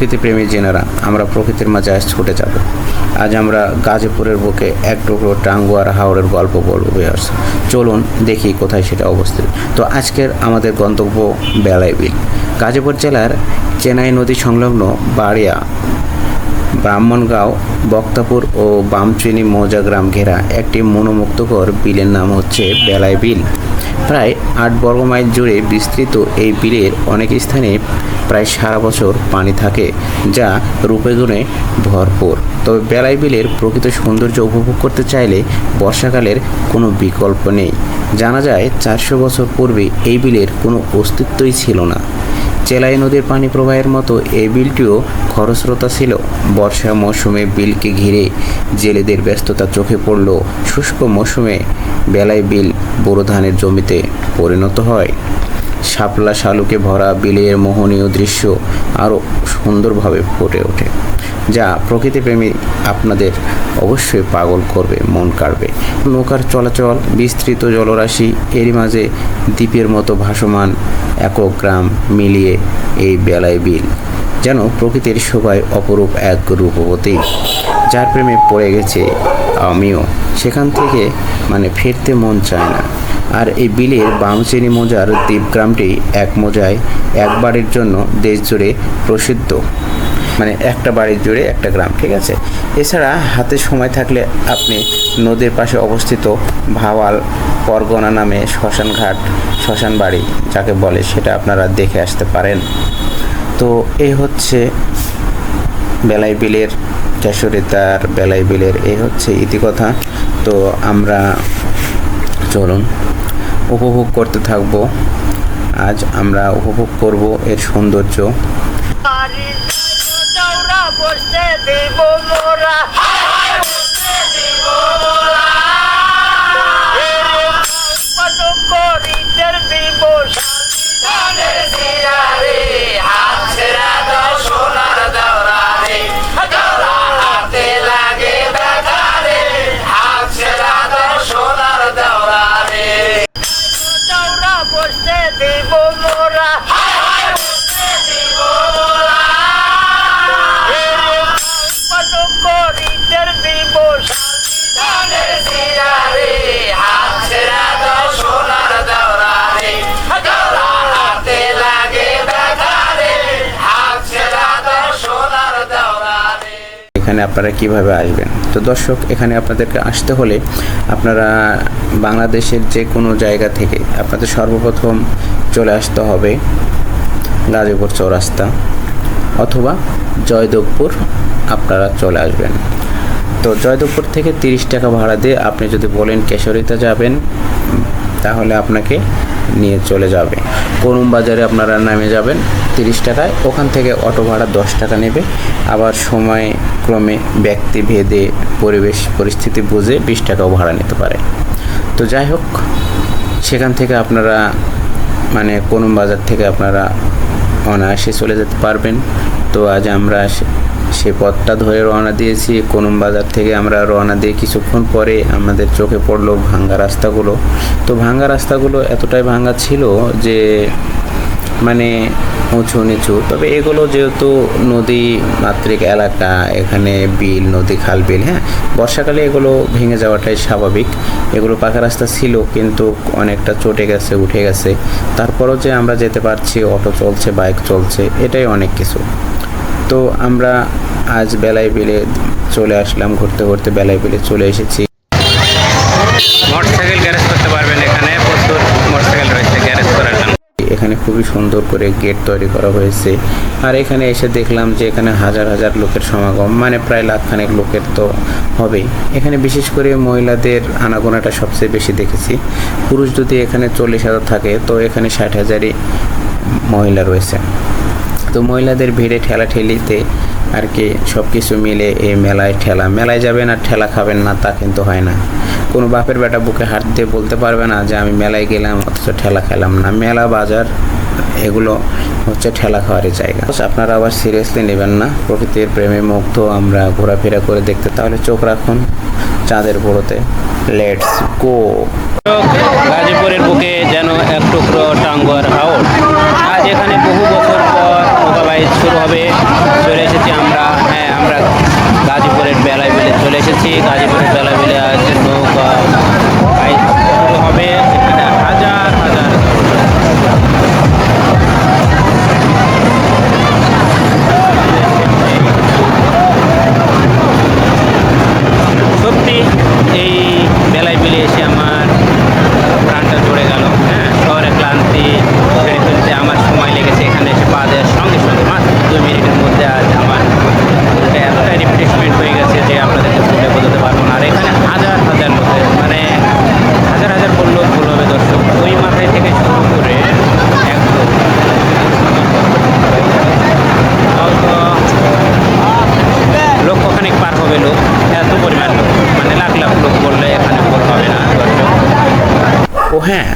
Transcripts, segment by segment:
প্রকৃতিপ্রেমী জেনারা, আমরা প্রকৃতির মাঝে আজ ছুটে যাব। আজ আমরা গাজীপুরের বুকে এক টুকরো টাঙ্গুয়ার হাওড়ের গল্প বলব বেয়ার্স চলুন দেখি কোথায় সেটা অবস্থিত। তো আজকের আমাদের গন্তব্য বেলায় বিল। গাজীপুর জেলার চেনাই নদী সংলগ্ন বাড়িয়া, ব্রাহ্মণগাঁও, বক্তাপুর ও বামচুনি মৌজা গ্রাম ঘেরা একটি মনোমুগ্ধকর বিলের নাম হচ্ছে বেলায় বিল। প্রায় আট বর্গ মাইল জুড়ে বিস্তৃত এই বিলের অনেক স্থানে প্রায় সারা বছর পানি থাকে, যা রূপেগুণে ভরপুর। তবে বেলায় বিলের প্রকৃত সৌন্দর্য উপভোগ করতে চাইলে বর্ষাকালের কোনো বিকল্প নেই। জানা যায়, চারশো বছর পূর্বে এই বিলের কোনো অস্তিত্বই ছিল না। চেলাই নদীর পানি প্রবাহের মতো এই বিলটিও খরস্রোতা ছিল। বর্ষা মৌসুমে বিলকে ঘিরে জেলেদের ব্যস্ততা চোখে পড়ল। শুষ্ক মৌসুমে বেলায় বিল বোরো ধানের জমিতে পরিণত হয়। শাপলা শালুকে ভরা বিলের মোহনীয় দৃশ্য আরও সুন্দরভাবে ফুটে ওঠে, যা প্রকৃতিপ্রেমী আপনাদের অবশ্যই পাগল করবে, মন কাড়বে। নৌকার চলাচল, বিস্তৃত জলরাশি, এরই মাঝে দ্বীপের মতো ভাসমান একক গ্রাম মিলিয়ে এই বেলায় বিল, যেন প্রকৃতির শোভায় অপরূপ এক রূপবতী। যার প্রেমে পড়ে গেছে আমিও, সেখান থেকে মানে ফিরতে মন চায় না। আর এই বিলের বামচেনি মোজার দ্বীপগ্রামটি এক মোজায় এক বাড়ির জন্য দেশ জুড়ে প্রসিদ্ধ। মানে একটা বাড়ির জুড়ে একটা গ্রাম, ঠিক আছে? এছাড়া হাতে সময় থাকলে আপনি নদীর পাশে অবস্থিত ভাওয়াল পরগনা নামে শ্মশানঘাট শ্মশান বাড়ি যাকে বলে, সেটা আপনারা দেখে আসতে পারেন। তো এই হচ্ছে বেলাই বিলের যশোরিতার বেলাই বিলের এই হচ্ছে ইতিকথা। তো আমরা চলুন। উপভোগ করতে থাকব। আজ আমরা উপভোগ করব এর সৌন্দর্য। মোরা। এখানে আপনারা কীভাবে আসবেন? তো দর্শক, এখানে আপনাদেরকে আসতে হলে আপনারা বাংলাদেশের যে কোনো জায়গা থেকে আপনাদের সর্বপ্রথম চলে আসতে হবে গাজীপুর চৌরাস্তা অথবা জয়দেবপুর আপনারা চলে আসবেন। তো জয়দেবপুর থেকে তিরিশ টাকা ভাড়া দিয়ে আপনি যদি বলেন কেশরিতে যাবেন, তাহলে আপনাকে নিয়ে চলে যাবে। করুম বাজারে আপনারা নামে যাবেন তিরিশ টাকায়, ওখান থেকে অটো ভাড়া দশ টাকা নেবে। আবার সময় ক্রমে ব্যক্তি, ভেদে, পরিবেশ, পরিস্থিতি বুঝে বিশ টাকাও ভাড়া নিতে পারে। তো যাই হোক, সেখান থেকে আপনারা মানে করুম বাজার থেকে আপনারা অনায়াসে চলে যেতে পারবেন। তো আজ আমরা সে- সে পথটা ধরে রওনা দিয়েছি। কোনুম বাজার থেকে আমরা রওনা দিয়ে কিছুক্ষণ পরে আমাদের চোখে পড়ল ভাঙ্গা রাস্তাগুলো। তো ভাঙ্গা রাস্তাগুলো এতটাই ভাঙ্গা ছিল যে মানে উঁচু নিচু। তবে এগুলো যেহেতু নদী মাতৃক এলাকা, এখানে বিল, নদী খাল, বিল হ্যাঁ বর্ষাকালে এগুলো ভেঙে যাওয়াটাই স্বাভাবিক। এগুলো পাকা রাস্তা ছিল কিন্তু অনেকটা চটে গেছে, উঠে গেছে। তারপরও যে আমরা যেতে পারছি, অটো চলছে, বাইক চলছে, এটাই অনেক কিছু। তো আমরা আজ বেলায় বিলে চলে আসলাম, ঘুরতে ঘুরতে বেলায় বিলে চলে এসেছি। খুবই সুন্দর করে গেট তৈরি করা হয়েছে। আর এখানে এসে দেখলাম যে এখানে হাজার হাজার লোকের সমাগম মানে প্রায় লাখখানেক লোকের তো হবেই। এখানে বিশেষ করে মহিলাদের আনাগোনাটা সবচেয়ে বেশি দেখেছি। পুরুষ যদি এখানে চল্লিশ হাজার থাকে, তো এখানে ষাট হাজারই মহিলা রয়েছে তো মহিলাদের ভিড়ে ঠেলা ঠেলিতে আর কি সব কিছু মিলে এই মেলায় ঠেলা। মেলায় যাবেন আর ঠেলা খাবেন না, তা কিন্তু হয় না। কোনো বাপের বেটা বুকে হাত দিয়ে বলতে পারবে না যে আমি মেলায় গেলাম, অথচ ঠেলা খেলাম না। মেলা, বাজার, এগুলো হচ্ছে ঠেলা খাওয়ারই জায়গা। আপনারা আবার সিরিয়াসলি নেবেন না। প্রকৃতির প্রেমে মুগ্ধ, আমরা ঘোরাফেরা করে দেখতে। তাহলে চোখ রাখুন চাঁদের বড়োতে লেটস গো গাজীপুরের বুকে যেন এক টুকরো টাঙ্গুয়ার হাওড় আজ এখানে বহু বছর পর নৌকাবাই শুরু হবে। চলে এসেছি আমরা হ্যাঁ আমরা গাজীপুরের বেলায় বেলে চলে এসেছি। গাজীপুরের বেলায় বেলে আছে নৌকা হ্যাঁ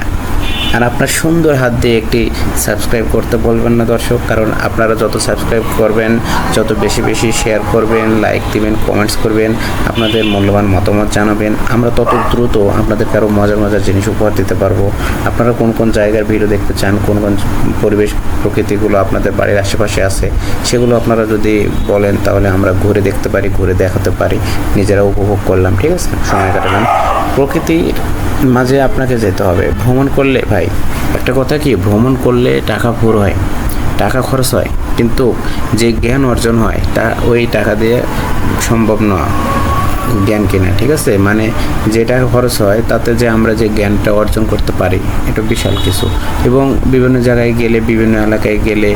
আর আপনার সুন্দর হাত দিয়ে একটি সাবস্ক্রাইব করতে বলবেন না দর্শক, কারণ আপনারা যত সাবস্ক্রাইব করবেন, যত বেশি বেশি শেয়ার করবেন লাইক দিবেন কমেন্টস করবেন, আপনাদের মূল্যবান মতামত জানাবেন, আমরা তত দ্রুত আপনাদের আরও মজার মজার জিনিস উপহার দিতে পারব। আপনারা কোন কোন জায়গার ভিডিও দেখতে চান, কোন কোন পরিবেশ, প্রকৃতিগুলো আপনাদের বাড়ির আশেপাশে আছে, সেগুলো আপনারা যদি বলেন, তাহলে আমরা ঘুরে দেখতে পারি, ঘুরে দেখাতে পারি, নিজেরা উপভোগ করলাম, ঠিক আছে? সময় কাটালাম। প্রকৃতির মাঝে আপনাকে যেতে হবে। ভ্রমণ করলে ভাই, একটা কথা কি? ভ্রমণ করলে টাকা ফুর হয়, টাকা খরচ হয়। কিন্তু যে জ্ঞান অর্জন হয়, তা ওই টাকা দিয়ে সম্ভব নয় জ্ঞান কেনা, ঠিক আছে? মানে যে টাকা খরচ হয়, তাতে যে আমরা যে জ্ঞানটা অর্জন করতে পারি এটা বিশাল কিছু। এবং বিভিন্ন জায়গায় গেলে, বিভিন্ন এলাকায় গেলে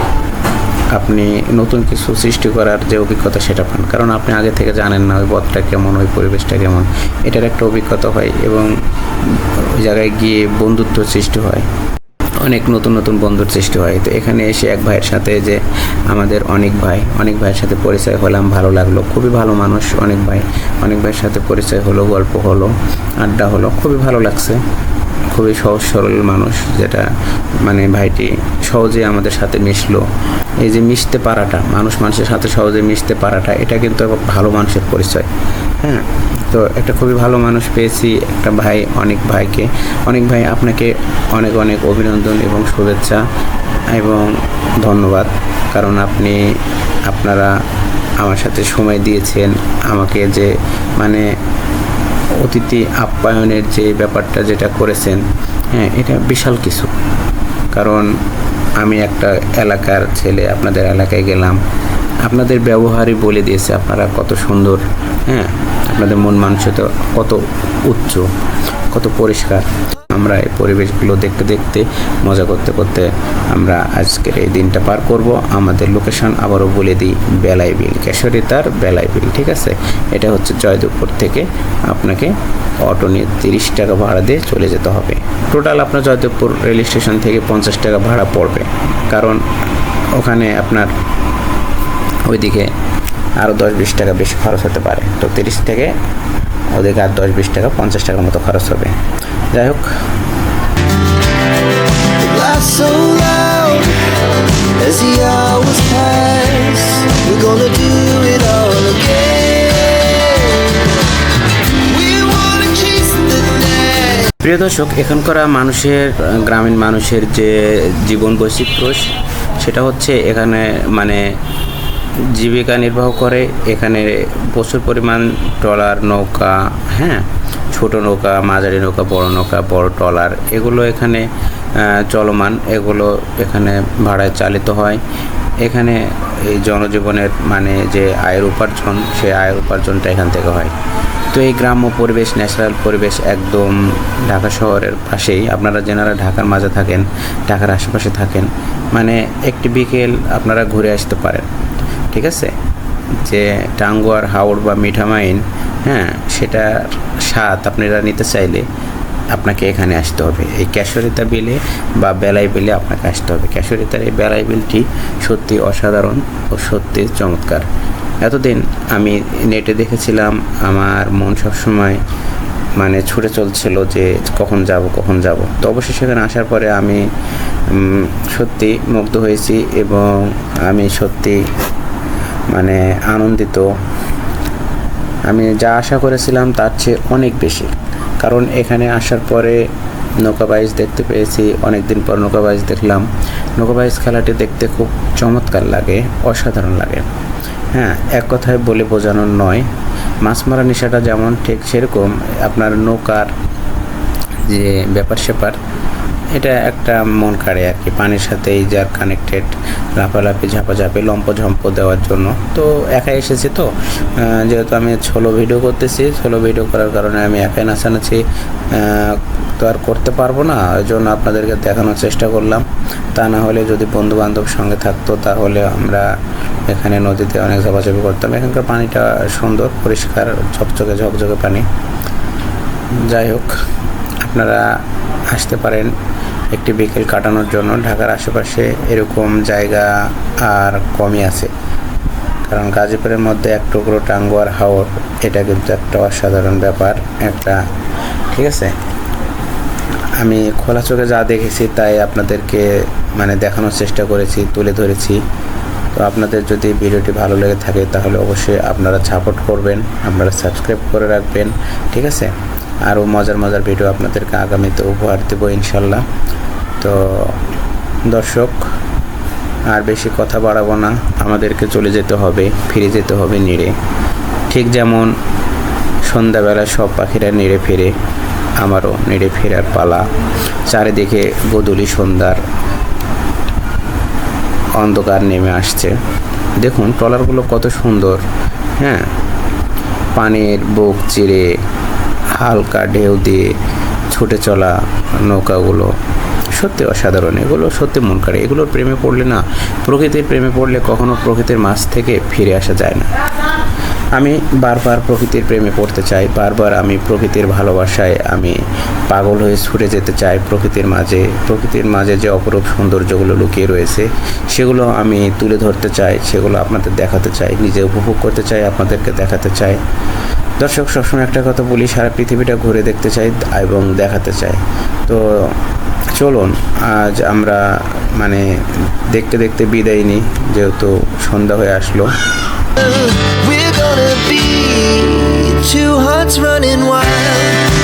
আপনি নতুন কিছু সৃষ্টি করার যে অভিজ্ঞতা সেটা পান। কারণ আপনি আগে থেকে জানেন না ওই পথটা কেমন, ওই পরিবেশটা কেমন। এটার একটা অভিজ্ঞতা হয় এবং ওই জায়গায় গিয়ে বন্ধুত্ব সৃষ্টি হয়। অনেক নতুন নতুন বন্ধুর সৃষ্টি হয়। তো এখানে এসে এক ভাইয়ের সাথে যে আমাদের অনেক ভাই, অনেক ভাইয়ের সাথে পরিচয় হলাম, ভালো লাগল। খুবই ভালো মানুষ অনেক ভাই। অনেক ভাইয়ের সাথে পরিচয় হলো, গল্প হলো, আড্ডা হলো। খুবই ভালো লাগছে। খুবই সহজ সরল মানুষ যেটা মানে ভাইটি সহজে আমাদের সাথে মিশলো। এই যে মিশতে পারাটা, মানুষ মানুষের সাথে সহজে মিশতে পারাটা, এটা কিন্তু ভালো মানুষের পরিচয় হ্যাঁ? তো একটা খুবই ভালো মানুষ পেয়েছি একটা ভাই, অনেক ভাইকে। অনেক ভাই আপনাকে অনেক অনেক অভিনন্দন এবং শুভেচ্ছা এবং ধন্যবাদ, কারণ আপনি, আপনারা আমার সাথে সময় দিয়েছেন, আমাকে যে মানে অতিথি আপ্যায়নের যে ব্যাপারটা যেটা করেছেন হ্যাঁ এটা বিশাল কিছু। কারণ আমি একটা এলাকার ছেলে, আপনাদের এলাকায় গেলাম। আপনাদের ব্যবহারই বলে দিয়েছে, আপনারা কত সুন্দর হ্যাঁ? আপনাদের মন মানসিকতা কত উচ্চ, কত পরিষ্কার। আমরা এই পরিবেশগুলো দেখতে দেখতে মজা করতে করতে আমরা আজকের এই দিনটা পার করব। আমাদের লোকেশন আবারও বলে দিই বেলাই বিল কেশরী তার বেলাই বিল ঠিক আছে? এটা হচ্ছে জয়দেবপুর থেকে আপনাকে অটো নিয়ে তিরিশ টাকা ভাড়া দিয়ে চলে যেতে হবে। টোটাল আপনার জয়দেবপুর রেল স্টেশন থেকে পঞ্চাশ টাকা ভাড়া পড়বে। কারণ ওখানে আপনার ওইদিকে আরও দশ বিশ টাকা বেশি খরচ হতে পারে। তো তিরিশ থেকে ওদিকে আর দশ বিশ টাকা পঞ্চাশ টাকার মতো খরচ হবে যাই হোক laugh so loud as the hours pass. We're gonna do it all again. We wanna chase the night. প্রিয় দর্শক এখানকার মানুষের গ্রামীণ মানুষের যে জীবন বৈচিত্র্য সেটা হচ্ছে এখানে মানে জীবিকা নির্বাহ করে, এখানে প্রচুর পরিমাণ ট্রলার নৌকা হ্যাঁ ছোট নৌকা, মাঝারি নৌকা, বড় নৌকা, বড় ট্রলার, এগুলো এখানে চলমান, এগুলো এখানে ভাড়ায় চালিত হয়। এখানে এই জনজীবনের মানে যে আয়ের উপার্জন, সেই আয়ের উপার্জনটা এখান থেকে হয়। তো এই গ্রাম্য পরিবেশ, ন্যাচারাল পরিবেশ একদম ঢাকা শহরের পাশেই। আপনারা যেনারা ঢাকার মাঝে থাকেন, ঢাকার আশেপাশে থাকেন মানে একটি বিকেল আপনারা ঘুরে আসতে পারেন। ঠিক আছে? যে টাঙ্গুয়ার হাওড় বা মিঠামাইন হ্যাঁ সেটার স্বাদ আপনারা নিতে চাইলে আপনাকে এখানে আসতে হবে। এই ক্যাশরিতা বিলে বা বেলাই বিলে আপনাকে আসতে হবে। ক্যাশরিতার এই বেলাই বিলটি সত্যি অসাধারণ ও সত্যি চমৎকার। এতদিন আমি নেটে দেখেছিলাম, আমার মন সবসময় মানে ছুটে চলছিল যে কখন যাব কখন যাব। তো অবশ্যই সেখানে আসার পরে আমি সত্যি মুগ্ধ হয়েছি এবং আমি সত্যি মানে আনন্দিত। আমি যা আশা করেছিলাম তার চেয়ে অনেক বেশি। কারণ এখানে আসার পরে নৌকাবাইজ দেখতে পেয়েছি অনেক দিন পর নৌকাবাইজ দেখলাম। নৌকাবাইজ খেলাটি দেখতে খুব চমৎকার লাগে, অসাধারণ লাগে। হ্যাঁ এক কথায় বলে বোঝানোর নয় মাছ মারা নেশাটা যেমন ঠিক সেরকম, আপনার নৌকার যে ব্যাপার স্যাপার এটা একটা মন কাড়ে আর কি। পানির সাথেই যার কানেক্টেড লাফালাফি, ঝাপাঝাপি লম্প ঝম্প দেওয়ার জন্য। তো একাই এসেছি তো। যেহেতু আমি ছোলো ভিডিও করতেছি ছোলো ভিডিও করার কারণে আমি একাই নাচানাচি তো আর করতে পারব না। ওই জন্য আপনাদেরকে দেখানোর চেষ্টা করলাম। তা না হলে যদি বন্ধু বান্ধব সঙ্গে থাকতো, তাহলে আমরা এখানে নদীতে অনেক ঝাপাঝাপি করতাম। এখানকার পানিটা সুন্দর, পরিষ্কার, ঝকঝকে ঝকঝকে পানি। যাই হোক, আপনারা আসতে পারেন একটি বিকেল কাটানোর জন্য। ঢাকার আশেপাশে এরকম জায়গা আর কমই আছে। কারণ গাজীপুরের মধ্যে এক টুকরো টাঙ্গুয়ার হাওড় এটা কিন্তু একটা অসাধারণ ব্যাপার, একটা, ঠিক আছে? আমি খোলা চোখে যা দেখেছি তাই আপনাদেরকে মানে দেখানোর চেষ্টা করেছি, তুলে ধরেছি। তো আপনাদের যদি ভিডিওটি ভালো লেগে থাকে তাহলে অবশ্যই আপনারা সাপোর্ট করবেন, আপনারা সাবস্ক্রাইব করে রাখবেন, ঠিক আছে? আরও মজার মজার ভিডিও আপনাদেরকে আগামীতে উপহার দেবো ইনশাল্লাহ। তো দর্শক, আর বেশি কথা বাড়াবো না, আমাদেরকে চলে যেতে হবে, ফিরে যেতে হবে নিড়ে। ঠিক যেমন সন্ধ্যাবেলা সব পাখিরা নেড়ে ফেরে, আমারও নেড়ে ফেরার পালা। চারিদিকে গোধূলি সন্ধ্যার অন্ধকার নেমে আসছে। দেখুন, ট্রলারগুলো কত সুন্দর হ্যাঁ? পানির বুক চিরে হালকা ঢেউ দিয়ে ছুটে চলা নৌকাগুলো। সত্যি অসাধারণ, এগুলো সত্যি মন কাড়ে এগুলোর প্রেমে পড়লে না, প্রকৃতির প্রেমে পড়লে কখনো প্রকৃতির মাছ থেকে ফিরে আসা যায় না। আমি বারবার প্রকৃতির প্রেমে পড়তে চাই, বারবার আমি প্রকৃতির ভালোবাসায় আমি পাগল হয়ে ছুটে যেতে চাই, প্রকৃতির মাঝে প্রকৃতির মাঝে যে অপরূপ সৌন্দর্যগুলো লুকিয়ে রয়েছে, সেগুলো আমি তুলে ধরতে চাই, সেগুলো আপনাদের দেখাতে চাই, নিজে উপভোগ করতে চাই, আপনাদেরকে দেখাতে চাই। দর্শক, সবসময় একটা কথা বলি, সারা পৃথিবীটা ঘুরে দেখতে চাই এবং দেখাতে চাই। তো চলুন, আজ আমরা মানে দেখতে দেখতে বিদায় নিই, যেহেতু সন্ধ্যা হয়ে আসলো। Gonna be two hearts running wild.